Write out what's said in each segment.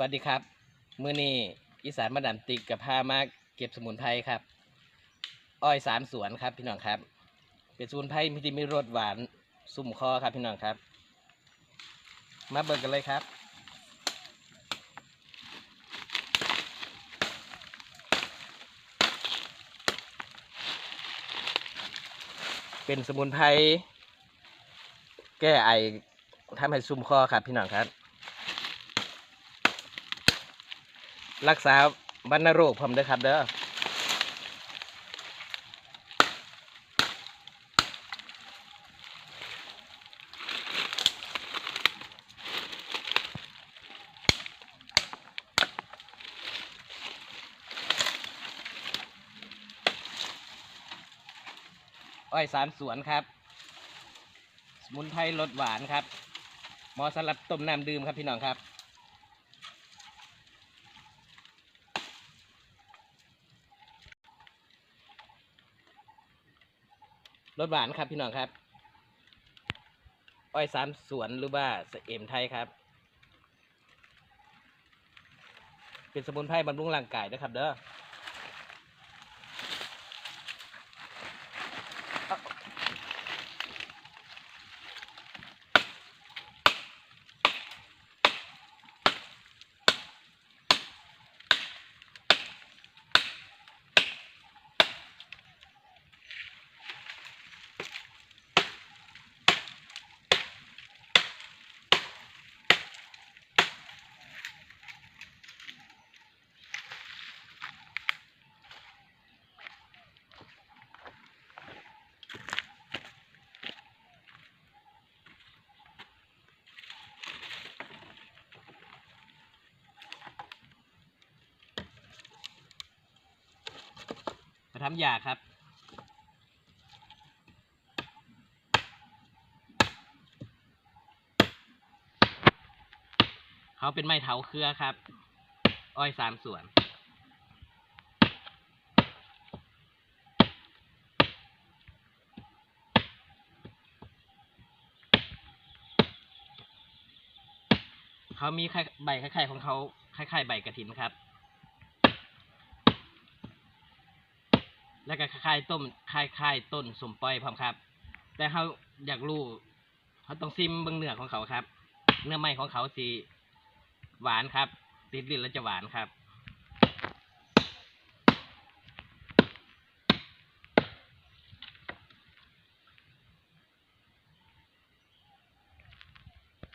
วัสดีครับ มื้อนี้อีสานมาดันติกกับพามาเก็บสมุนไพรครับ อ้อยสามสวนครับพี่น้องครับ เป็นสมุนไพรที่มีรสหวานสุ่มคอครับพี่น้องครับ มาเบิกกันเลยครับ เป็นสมุนไพรแก้ไอทำให้ซุ่มคอครับพี่น้องครับ รักษาวัณโรคผมด้อครับเด้ออ้อยสามสวนครับ สมุนไพรรสหวานครับ หมอสำหรับต้มน้ำดื่มครับพี่น้องครับ รสหวานครับพี่น้องครับ อ้อยสามสวนหรือว่าสเอ็มไทยครับ เป็นสมุนไพรบำรุงร่างกายนะครับเด้อ ทำยาครับเขาเป็นไม้เถาเครือครับ อ้อยสามส่วน เขามีคล้ายใบคล้ายๆของเขาคล้ายๆใบกระถินครับ แล้วก็คล้ายๆต้มคล้ายๆต้นสมปล่อยพร้อมครับ แต่เขาอยากรู้เขาต้องซิมเบื้องเนื้อของเขาครับ เนื้อไม้ของเขาสีหวานครับ ติดลิ้นแล้วจะหวานครับ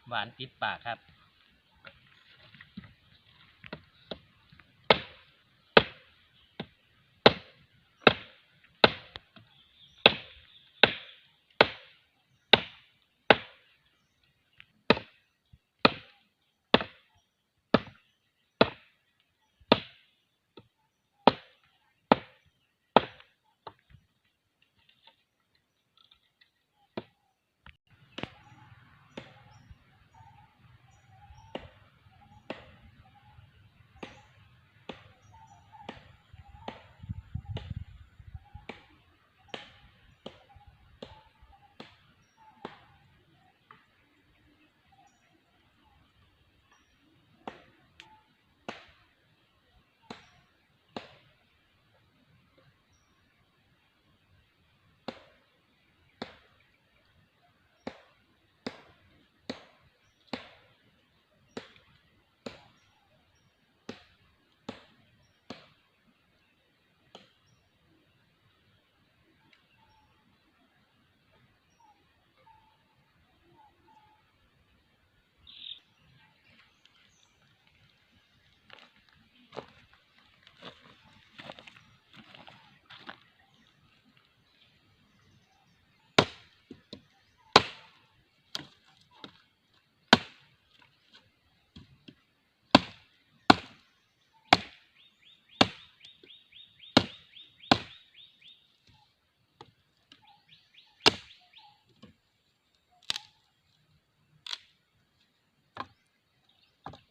หวานติดปากครับ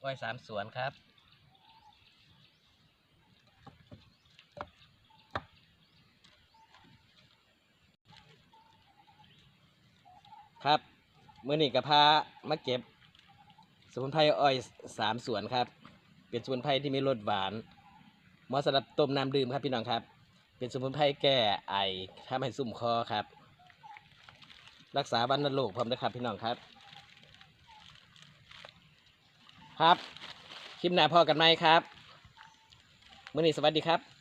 อ้อยสามสวนครับ ครับมือหนี้กระพามาเก็บสมุนไพรอ้อยสามสวนครับ เป็นสมุนไพรที่มีรสหวานเหมาะสำหรับต้มน้ำดื่มครับพี่น้องครับ เป็นสมุนไพรแก้ไอทำให้สุ่มคอครับ รักษาวันนโรคพร้อมนะครับพี่น้องครับ ครับ คลิปหน้าพอกันไหมครับ มื่อนี้สวัสดีครับ